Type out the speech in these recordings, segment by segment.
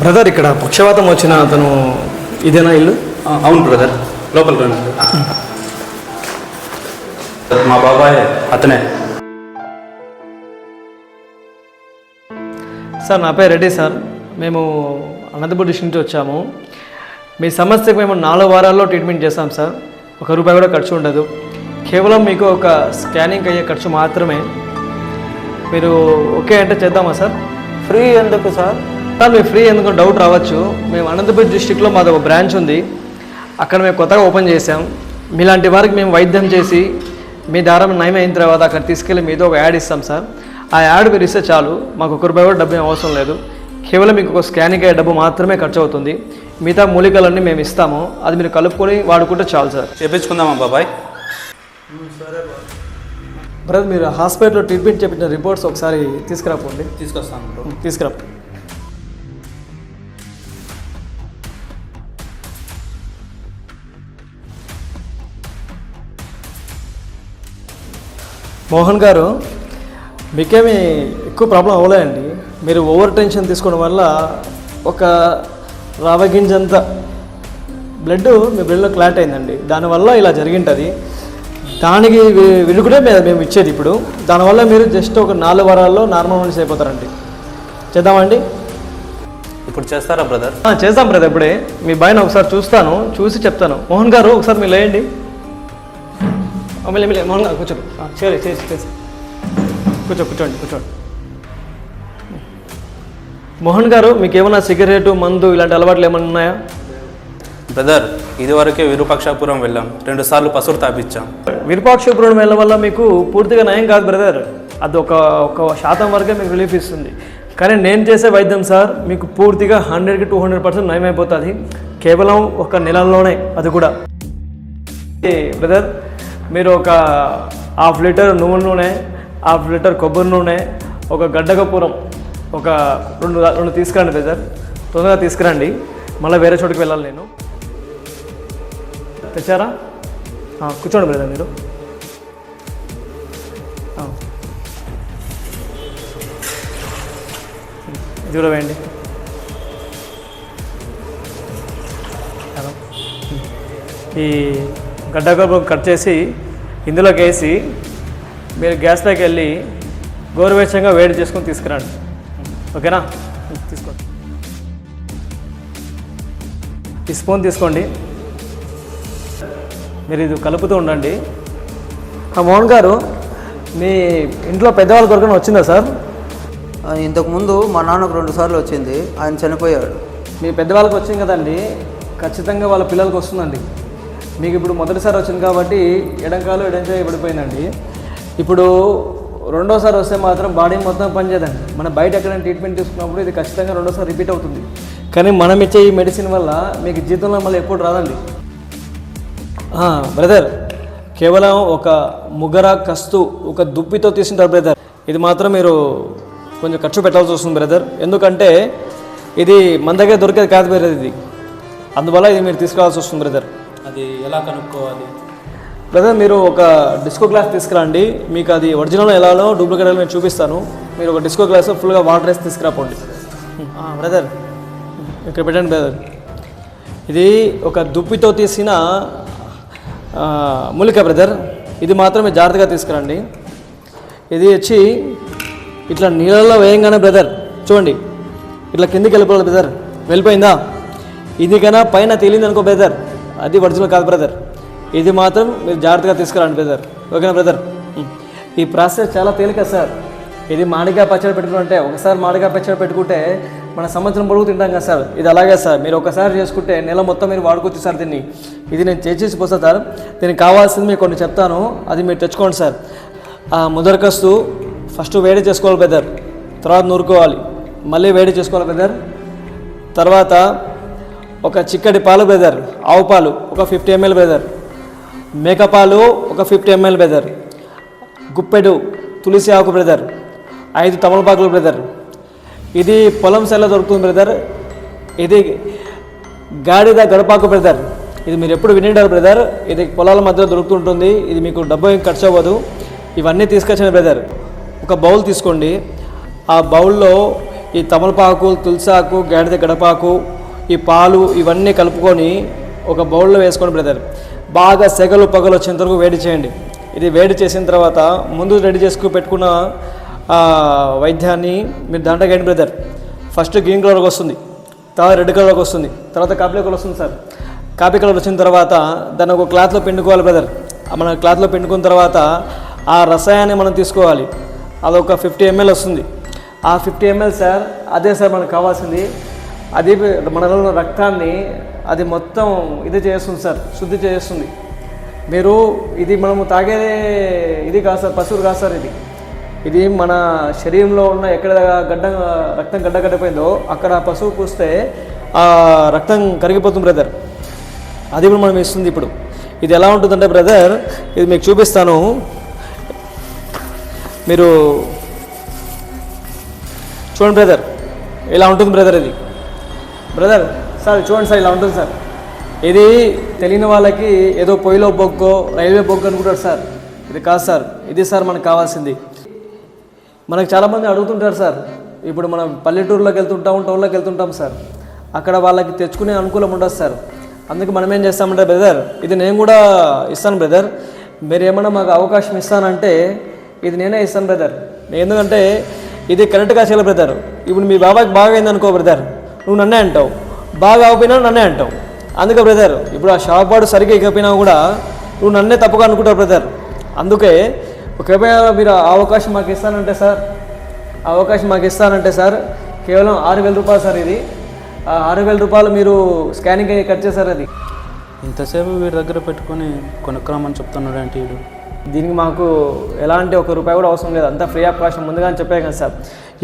Brother ఇక్కడ పక్షవాతం వచ్చిన అతను ఇదేనా ఇల్లు? అవును బ్రదర్. లోపలికి రండి. మా బాబాయ్ అతనే. సార్ నా పేరు రెడ్డి సార్. మేము అనంతపురం డిస్ట్రిక్ట్ నుంచి వచ్చాము. మీ సమస్యకు మేము నాలుగు వారాల్లో ట్రీట్మెంట్ చేస్తాం సార్. ఒక రూపాయి కూడా ఖర్చు ఉండదు. కేవలం మీకు ఒక స్కానింగ్ అయ్యే ఖర్చు మాత్రమే. మీరు ఓకే అంటే చేద్దామా సార్? ఫ్రీ ఎందుకు సార్? సార్ మీరు ఫ్రీ ఎందుకు డౌట్ రావచ్చు? మేము అనంతపురం డిస్టిక్లో మాది ఒక బ్రాంచ్ ఉంది. అక్కడ మేము కొత్తగా ఓపెన్ చేసాం మీలాంటి వారికి మేము వైద్యం చేసి మీ దారం నయం అయిన తర్వాత అక్కడ తీసుకెళ్ళి మీతో ఒక యాడ్ ఇస్తాం సార్. ఆ యాడ్ మీరు ఇస్తే చాలు. మాకు ఒక రూపాయి కూడా డబ్బు ఏం అవసరం లేదు. కేవలం మీకు ఒక స్కానింగ్ అయ్యే డబ్బు మాత్రమే ఖర్చు అవుతుంది. మిగతా మూలికలన్నీ మేము ఇస్తాము. అది మీరు కలుపుకొని వాడుకుంటే చాలు సార్. చేపించుకుందామా బాబాయ్? బ్రదర్ మీరు హాస్పిటల్లో ట్రీట్మెంట్ చేపించిన రిపోర్ట్స్ ఒకసారి తీసుకురాపోండి. తీసుకొస్తాను బ్రో. తీసుకురా. మోహన్ గారు మీకేమి ఎక్కువ ప్రాబ్లం అవ్వలేదండి. మీరు ఓవర్ టెన్షన్ తీసుకోవడం వల్ల ఒక రవగింజంత బ్లడ్ మీ బ్లడ్లో క్లాట్ అయిందండి. దానివల్ల ఇలా జరిగింటుంది. దానికి వి- విరుగుడే మే- మేము ఇచ్చేది ఇప్పుడు. దానివల్ల మీరు జస్ట్ ఒక నాలుగు వారాల్లో నార్మల్ మనిషి అయిపోతారండి. చేద్దామండి? ఇప్పుడు చేస్తారా బ్రదర్? చేద్దాం బ్రదర్ ఇప్పుడే. మీ బాయ్ని ఒకసారి చూస్తాను చూసి చెప్తాను. మోహన్ గారు ఒకసారి మీరు లేయండి. మోహన్ గారు కూర్చో ఆ, చేయాలి చేసి చేసి కూర్చో కూర్చోండి కూర్చోండి మోహన్ గారు మీకు ఏమైనా సిగరెట్ మందు ఇలాంటి అలవాట్లు ఏమైనా ఉన్నాయా బ్రదర్ ఇదివరకే విరూపాక్షాపురం వెళ్ళాం రెండు సార్లు పసురు తాపిచ్చాం విరూపాక్షపురం వెళ్ళడం వల్ల మీకు పూర్తిగా నయం కాదు బ్రదర్ అది ఒక ఒక శాతం వరకే మీకు రిలీఫ్ ఇస్తుంది కానీ నేను చేసే వైద్యం సార్ మీకు పూర్తిగా హండ్రెడ్కి టూ హండ్రెడ్ పర్సెంట్ నయం అయిపోతుంది కేవలం ఒక నెలలోనే అది కూడా బ్రదర్ మీరు ఒక హాఫ్ లీటర్ నువ్వుల నూనె హాఫ్ లీటర్ కొబ్బరి నూనె ఒక గడ్డకపూరం ఒక రెండు రెండు తీసుకురండి బ్రదర్. తొందరగా తీసుకురండి. మళ్ళీ వేరే చోటుకి వెళ్ళాలి నేను. తెచ్చారా? కూర్చోండి బ్రదర్ మీరు. ఆ. వేయండి. ఈ గడ్డకూర కట్ చేసి ఇందులోకి వేసి మీరు గ్యాస్లోకి వెళ్ళి గోరువెచ్చంగా వేడి చేసుకొని తీసుకురండి. ఓకేనా? తీసుకోండి. ఈ స్పూన్ తీసుకోండి. మీరు ఇది కలుపుతూ ఉండండి. మోహన్ గారు మీ ఇంట్లో పెద్దవాళ్ళ కొరకు వచ్చిందా సార్? ఇంతకుముందు మా నాన్నకు రెండు సార్లు వచ్చింది. ఆయన చనిపోయాడు. మీ పెద్దవాళ్ళకి వచ్చింది కదండి. ఖచ్చితంగా వాళ్ళ పిల్లలకి వస్తుందండి. మీకు ఇప్పుడు మొదటిసారి వచ్చింది కాబట్టి ఎడంకాలు ఎడంచే పడిపోయిందండి. ఇప్పుడు రెండోసారి వస్తే మాత్రం బాడీ మొత్తం పనిచేయదండి. మన బయట ఎక్కడైనా ట్రీట్మెంట్ తీసుకున్నప్పుడు ఇది ఖచ్చితంగా రెండోసారి రిపీట్ అవుతుంది. కానీ మనం ఇచ్చే ఈ మెడిసిన్ వల్ల మీకు జీతంలో మళ్ళీ ఎప్పుడు రాదండి. బ్రదర్ కేవలం ఒక ముగర కస్తు ఒక దుప్పితో తీసుకుంటారు బ్రదర్ ఇది మాత్రం మీరు కొంచెం ఖర్చు పెట్టాల్సి వస్తుంది బ్రదర్ ఎందుకంటే ఇది మన దగ్గర దొరికేది కాదు బ్రదర్ ఇది. అందువల్ల ఇది మీరు తీసుకోవాల్సి వస్తుంది బ్రదర్ అది ఎలా కనుక్కోవాలి? బ్రదర్ మీరు ఒక డిస్కో గ్లాస్ తీసుకురండి. మీకు అది ఒరిజినల్ ఎలానో డూప్లికేట్ ఎలా నేను చూపిస్తాను. మీరు ఒక డిస్కో గ్లాస్ ఫుల్గా వాటర్ వేసి తీసుకురాపోండి. బ్రదర్ ఇక్కడ పెట్టండి బ్రదర్ ఇది ఒక దుప్పితో తీసిన ఆ, మూలిక బ్రదర్ ఇది మాత్రమే జాగ్రత్తగా తీసుకురండి. ఇది వచ్చి ఇట్లా నీళ్ళలో వేయంగానే బ్రదర్ చూడండి. ఇట్లా కిందికి వెళ్ళిపోవాలి బ్రదర్ వెళ్ళిపోయిందా? ఇది కన్నా పైన తేలింది అనుకో బ్రదర్ అది ఒరిజినల్ కాదు బ్రదర్ ఇది మాత్రం మీరు జాగ్రత్తగా తీసుకురండి బ్రదర్ ఓకేనా బ్రదర్ ఈ ప్రాసెస్ చాలా తేలిక సార్ ఇది మాడిగా పచ్చడి పెట్టుకుంటే ఒకసారి మాడిగా పచ్చడి పెట్టుకుంటే మన సంవత్సరం పొడుగు తింటాం కదా సార్ ఇది అలాగే సార్ మీరు ఒకసారి చేసుకుంటే నెల మొత్తం మీరు వాడుకోవచ్చు సార్ దీన్ని. ఇది నేను చేసేసి పోస్తా సార్ దీనికి కావాల్సింది మీకు కొన్ని చెప్తాను. అది మీరు తెచ్చుకోండి సార్ ఆ ముదరకస్తు ఫస్ట్ వేడి చేసుకోవాలి బ్రదర్ తర్వాత నూరుకోవాలి. మళ్ళీ వేడి చేసుకోవాలి బ్రదర్ తర్వాత ఒక చిక్కటి పాలు బ్రదర్ ఆవు పాలు ఒక ఫిఫ్టీ ఎంఎల్ బ్రదర్ మేకపాలు ఒక ఫిఫ్టీ ఎంఎల్ బ్రదర్ గుప్పెడు తులసి ఆకు బ్రదర్ ఐదు తమలపాకులు బ్రదర్ ఇది పొలం సెల్ల దొరుకుతుంది బ్రదర్. ఇది గాడిద గడపాకు బ్రదర్. ఇది మీరు ఎప్పుడు వినిండారు బ్రదర్. ఇది పొలాల మధ్యలో దొరుకుతుంటుంది. ఇది మీకు డబ్బు ఏం ఖర్చు అవ్వదు. ఇవన్నీ తీసుకొచ్చిన బ్రదర్. ఒక బౌల్ తీసుకోండి. ఆ బౌల్లో ఈ తమలపాకు తులసాకు గాడిద గడపాకు ఈ పాలు ఇవన్నీ కలుపుకొని ఒక బౌల్లో వేసుకోండి బ్రదర్ బాగా సెగలు పగలు వచ్చేంత వరకు వేడి చేయండి. ఇది వేడి చేసిన తర్వాత ముందు రెడీ చేసుకు పెట్టుకున్న వైద్యాన్ని మీరు దాంట్లో వేయండి బ్రదర్. ఫస్ట్ గ్రీన్ కలర్కి వస్తుంది తర్వాత రెడ్ కలర్కి వస్తుంది తర్వాత కాపీ కలర్ వస్తుంది సార్. కాపీ కలర్ వచ్చిన తర్వాత దాన్ని ఒక క్లాత్లో పిండుకోవాలి బ్రదర్. మన క్లాత్లో పిండుకున్న తర్వాత ఆ రసాయాన్ని మనం తీసుకోవాలి. అదొక ఫిఫ్టీ ఎంఎల్ వస్తుంది. ఆ ఫిఫ్టీ ఎంఎల్ సార్ అదే సార్ మనకు కావాల్సింది. అది మనలో ఉన్న రక్తాన్ని అది మొత్తం ఇది చేస్తుంది సార్ శుద్ధి చేస్తుంది. మీరు ఇది మనము తాగే ఇది కాదు సార్ పశువులు కాదు సార్ ఇది. ఇది మన శరీరంలో ఉన్న ఎక్కడ గడ్డ రక్తం గడ్డ గడ్డపోయిందో అక్కడ పశువు పూస్తే ఆ రక్తం కరిగిపోతుంది బ్రదర్. అది ఇప్పుడు మనం ఇస్తుంది ఇప్పుడు. ఇది ఎలా ఉంటుందంటే బ్రదర్ ఇది మీకు చూపిస్తాను. మీరు చూడండి బ్రదర్ ఇలా ఉంటుంది బ్రదర్ ఇది. బ్రదర్ సార్ చూడండి సార్ ఇలా ఉంటుంది సార్. ఇది తెలియని వాళ్ళకి ఏదో పొయ్యిలో బొగ్గో రైల్వే బొగ్గు అనుకుంటారు సార్. ఇది కాదు సార్ ఇది సార్ మనకు కావాల్సింది. మనకు చాలామంది అడుగుతుంటారు సార్ ఇప్పుడు మనం పల్లెటూరులోకి వెళ్తుంటాం టౌన్లోకి వెళ్తుంటాం సార్. అక్కడ వాళ్ళకి తెచ్చుకునే అనుకూలం ఉండదు సార్. అందుకు మనం ఏం చేస్తామంటే బ్రదర్ ఇది నేను కూడా ఇస్తాను బ్రదర్. మీరు మాకు అవకాశం ఇస్తానంటే ఇది నేనే ఇస్తాను బ్రదర్. ఎందుకంటే ఇది కరెక్ట్గా చేయాలి బ్రదర్. ఇప్పుడు మీ బాబాకి బాగా అయింది అనుకో బ్రదర్ నువ్వు నన్నే అంటావు. బాగా అవ్వకపోయినా నన్నే అంటావు. అందుకే బ్రదర్ ఇప్పుడు ఆ షాప్ వాడు సరిగ్గా ఇకపోయినా కూడా నువ్వు నన్నే తప్పుగా అనుకుంటావు బ్రదర్ అందుకే ఒకవేళ మీరు ఆ అవకాశం మాకు ఇస్తానంటే సార్ ఆ అవకాశం మాకు ఇస్తానంటే సార్ కేవలం ఆరు వేల రూపాయలు సార్ ఇది. ఆ ఆరు వేల రూపాయలు మీరు స్కానింగ్ అయ్యి కట్ చేశారు అది. ఇంతసేపు వీడి దగ్గర పెట్టుకొని కొనుక్కురామని చెప్తున్నాడు అంటే వీడు. దీనికి మాకు ఎలాంటి ఒక రూపాయి కూడా అవసరం లేదు. అంతా ఫ్రీ ఆఫ్ కాస్ట్ ముందుగానే చెప్పాను కదా సార్.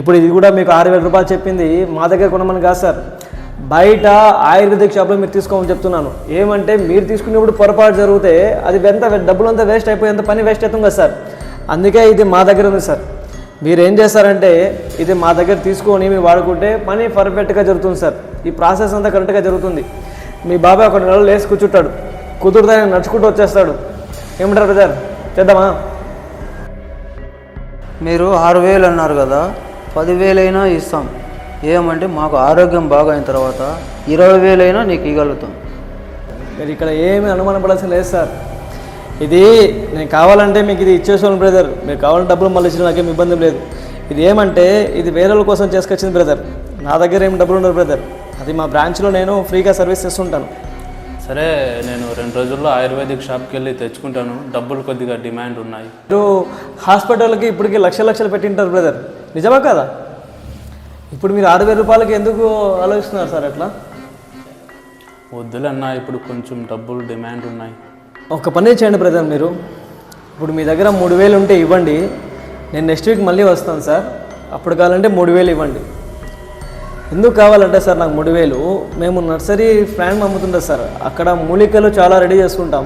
ఇప్పుడు ఇది కూడా మీకు ఆరు వేల రూపాయలు చెప్పింది మా దగ్గర కొనమని కాదు సార్. బయట ఆయుర్వేదిక్ షాప్లో మీరు తీసుకోమని చెప్తున్నాను. ఏమంటే మీరు తీసుకునేప్పుడు పొరపాటు జరిగితే అది ఎంత డబ్బులు అంతా వేస్ట్ అయిపోయేంత పని వేస్ట్ అవుతుంది కదా సార్. అందుకే ఇది మా దగ్గర ఉంది సార్. మీరు ఏం చేస్తారంటే ఇది మా దగ్గర తీసుకొని మీరు వాడుకుంటే పని పర్ఫెక్ట్గా జరుగుతుంది సార్. ఈ ప్రాసెస్ అంతా కరెక్ట్గా జరుగుతుంది. మీ బాబాయ్ ఒక నెలలో లేసి కూర్చుంటాడు. కుదురుతాయని నడుచుకుంటూ వచ్చేస్తాడు. ఏమంటారు బ్రదర్? చేద్దామా? మీరు ఆరు వేలు అన్నారు కదా పదివేలైనా ఇస్తాం. ఏమంటే మాకు ఆరోగ్యం బాగా అయిన తర్వాత ఇరవై వేలైనా నీకు ఇవ్వగలుగుతాం మీరు ఇక్కడ ఏమీ అనుమానం పడాల్సిన లేదు సార్. ఇది నేను కావాలంటే మీకు ఇది ఇచ్చేసాను బ్రదర్. మీరు కావాలంటే డబ్బులు మళ్ళీ ఇచ్చిన నాకేం ఇబ్బంది లేదు. ఇది ఏమంటే ఇది వేరే వాళ్ళ కోసం చేసుకొచ్చింది బ్రదర్. నా దగ్గర ఏం డబ్బులు ఉండదు బ్రదర్. అది మా బ్రాంచ్లో నేను ఫ్రీగా సర్వీస్ చేస్తుంటాను. సరే నేను రెండు రోజుల్లో ఆయుర్వేదిక్ షాప్కి వెళ్ళి తెచ్చుకుంటాను. డబ్బులు కొద్దిగా డిమాండ్ ఉన్నాయి. మీరు హాస్పిటల్కి ఇప్పటికి లక్ష లక్షలు పెట్టింటారు బ్రదర్. నిజమా కదా? ఇప్పుడు మీరు ఆరు వేల రూపాయలకి ఎందుకు ఆలోచిస్తున్నారు సార్ అట్లా? వద్దులన్నా ఇప్పుడు కొంచెం డబ్బులు డిమాండ్ ఉన్నాయి. ఒక పని చేయండి బ్రదర్ మీరు. ఇప్పుడు మీ దగ్గర మూడు వేలు ఉంటే ఇవ్వండి. నేను నెక్స్ట్ వీక్ మళ్ళీ వస్తాను సార్. అప్పుడు కావాలంటే మూడు వేలు ఇవ్వండి. ఎందుకు కావాలంటే సార్ నాకు మూడు వేలు. మేము నర్సరీ ఫ్లాన్ అమ్ముతుంటాం సార్. అక్కడ మూలికలు చాలా రెడీ చేసుకుంటాం.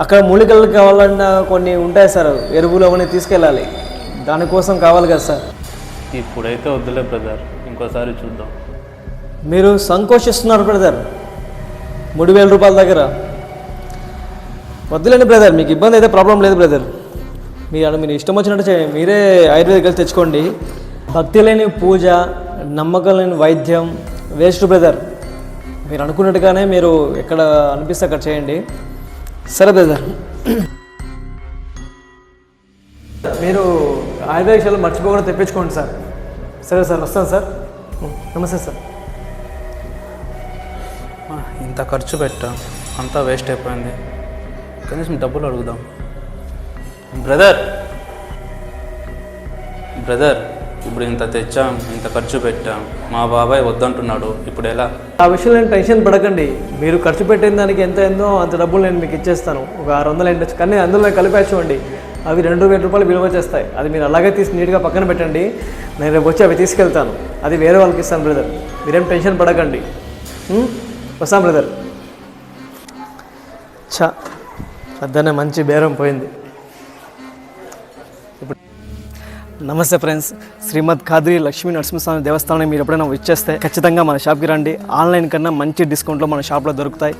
అక్కడ మూలికలు కావాలన్నా కొన్ని ఉంటాయి సార్. ఎరువులు అవన్నీ తీసుకెళ్ళాలి. దానికోసం కావాలి కదా సార్. ఇప్పుడైతే వద్దులే బ్రదర్. ఇంకోసారి చూద్దాం. మీరు సంకోచిస్తున్నారు బ్రదర్. మూడు వేల రూపాయల దగ్గర. వద్దులేండి బ్రదర్. మీకు ఇబ్బంది అయితే ప్రాబ్లం లేదు బ్రదర్. మీరు మీరు ఇష్టం వచ్చినట్టు మీరే ఆయుర్వేదిక్ తెచ్చుకోండి. భక్తి లేని పూజ నమ్మకం లేని వైద్యం. Waste brother. మీరు అనుకున్నట్టుగానే మీరు ఎక్కడ అనిపిస్తే అక్కడ చేయండి. సరే బ్రదర్. మీరు ఆయుర్వేదిక్ మర్చిపోకుండా తెప్పించుకోండి సార్. సరే సార్ వస్తాను సార్. నమస్తే సార్. ఇంత ఖర్చు పెట్టాం. అంతా వేస్ట్ అయిపోయింది. కనీసం డబ్బులు అడుగుదాం. బ్రదర్. బ్రదర్. ఇప్పుడు ఇంత తెచ్చాం ఇంత ఖర్చు పెట్టాం మా బాబాయ్ వద్దంటున్నాడు ఇప్పుడు ఎలా? ఆ విషయంలో నేను టెన్షన్ పడకండి. మీరు ఖర్చు పెట్టిన దానికి ఎంత అయిందో అంత డబ్బులు నేను మీకు ఇచ్చేస్తాను. ఒక ఆరు వందలు ఏంటో కానీ అందులో కలిపేసుకోండి అవి రెండు వేల రూపాయలు విలువ చేస్తాయి. అది మీరు అలాగే తీసి నీట్గా పక్కన పెట్టండి. నేను రేపు వచ్చి అవి తీసుకెళ్తాను. అది వేరే వాళ్ళకి ఇస్తాను బ్రదర్ మీరేం టెన్షన్ పడకండి. వస్తాం బ్రదర్ చా పెద్దనే మంచి బేరం పోయింది. నమస్తే ఫ్రెండ్స్. శ్రీమద్ ఖాద్రి లక్ష్మీ నరసింహస్వామి దేవస్థానం మీరు ఎప్పుడైనా వచ్చేస్తే ఖచ్చితంగా మన షాప్కి రండి. ఆన్లైన్ కన్నా మంచి డిస్కౌంట్లో మన షాప్లో దొరుకుతాయి.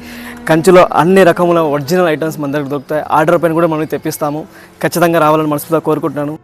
కంచులో అన్ని రకముల ఒరిజినల్ ఐటమ్స్ మన దగ్గర దొరుకుతాయి. ఆర్డర్ పైన కూడా మనం తెప్పిస్తాము. ఖచ్చితంగా రావాలని మనసులో కోరుకుంటున్నాను.